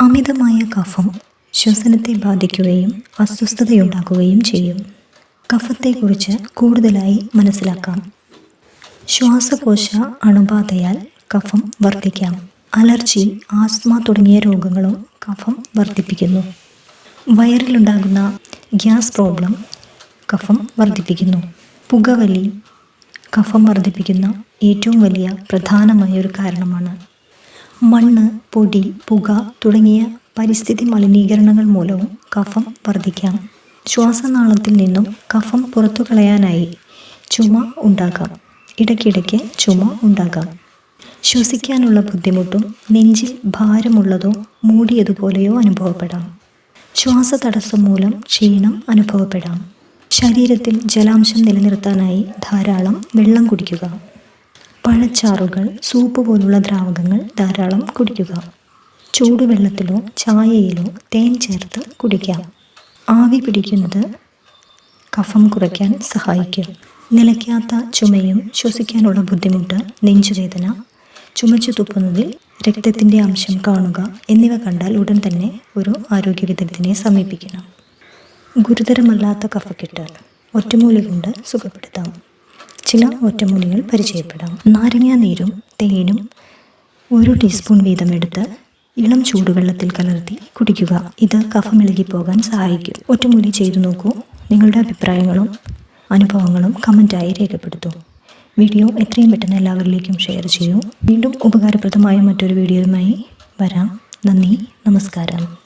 അമിതമായ കഫം ശ്വസനത്തെ ബാധിക്കുകയും അസ്വസ്ഥതയുണ്ടാക്കുകയും ചെയ്യും. കഫത്തെക്കുറിച്ച് കൂടുതലായി മനസ്സിലാക്കാം. ശ്വാസകോശ അണുബാധയാൽ കഫം വർദ്ധിക്കാം. അലർജി ആസ്മ തുടങ്ങിയ രോഗങ്ങളും കഫം വർദ്ധിപ്പിക്കുന്നു. വയറിലുണ്ടാകുന്ന ഗ്യാസ് പ്രോബ്ലം കഫം വർദ്ധിപ്പിക്കുന്നു. പുകവലി കഫം വർദ്ധിപ്പിക്കുന്ന ഏറ്റവും വലിയ പ്രധാനമായ ഒരു കാരണമാണ് മണ്ണ് പൊടി പുക തുടങ്ങിയ പരിസ്ഥിതി മലിനീകരണങ്ങൾ മൂലവും കഫം വർദ്ധിക്കാം ശ്വാസനാളത്തിൽ നിന്നും കഫം പുറത്തു കളയാനായി ചുമ ഉണ്ടാകാം ഇടയ്ക്കിടയ്ക്ക് ചുമ ഉണ്ടാകാം ശ്വസിക്കാനുള്ള ബുദ്ധിമുട്ടും നെഞ്ചിൽ ഭാരമുള്ളതോ മൂടിയതുപോലെയോ അനുഭവപ്പെടാം. ശ്വാസതടസ്സം മൂലം ക്ഷീണം അനുഭവപ്പെടാം. ശരീരത്തിൽ ജലാംശം നിലനിർത്താനായി ധാരാളം വെള്ളം കുടിക്കുക. പഴച്ചാറുകൾ സൂപ്പ് പോലുള്ള ദ്രാവകങ്ങൾ ധാരാളം കുടിക്കുക. ചൂടുവെള്ളത്തിലോ ചായയിലോ തേൻ ചേർത്ത് കുടിക്കാം. ആവി പിടിക്കുന്നത് കഫം കുറയ്ക്കാൻ സഹായിക്കും. നിലയ്ക്കാത്ത ചുമയും ശ്വസിക്കാനുള്ള ബുദ്ധിമുട്ട് നെഞ്ചുവേദന ചുമച്ചു തുപ്പുന്നതിൽ രക്തത്തിന്റെ അംശം കാണുക എന്നിവ കണ്ടാൽ ഉടൻ തന്നെ ഒരു ആരോഗ്യ വിദഗ്ധനെ സമീപിക്കണം. ഗുരുതരമല്ലാത്ത കഫക്കെട്ട് ഒറ്റമൂലി കൊണ്ട് സുഖപ്പെടുത്താം. ചില ഒറ്റമൂലികൾ പരിചയപ്പെടാം. നാരങ്ങ നീരും തേനും ഒരു ടീസ്പൂൺ വീതം എടുത്ത് ഇളം ചൂടുവെള്ളത്തിൽ കലർത്തി കുടിക്കുക. ഇത് കഫമിളകി പോകാൻ സഹായിക്കും. ഒറ്റമൂലി ചെയ്തു നോക്കൂ. നിങ്ങളുടെ അഭിപ്രായങ്ങളും അനുഭവങ്ങളും കമന്റായി രേഖപ്പെടുത്തൂ. വീഡിയോ എത്രയും പെട്ടെന്ന് എല്ലാവരിലേക്കും ഷെയർ ചെയ്യൂ. വീണ്ടും ഉപകാരപ്രദമായ മറ്റൊരു വീഡിയോയുമായി വരാം. നന്ദി. നമസ്കാരം.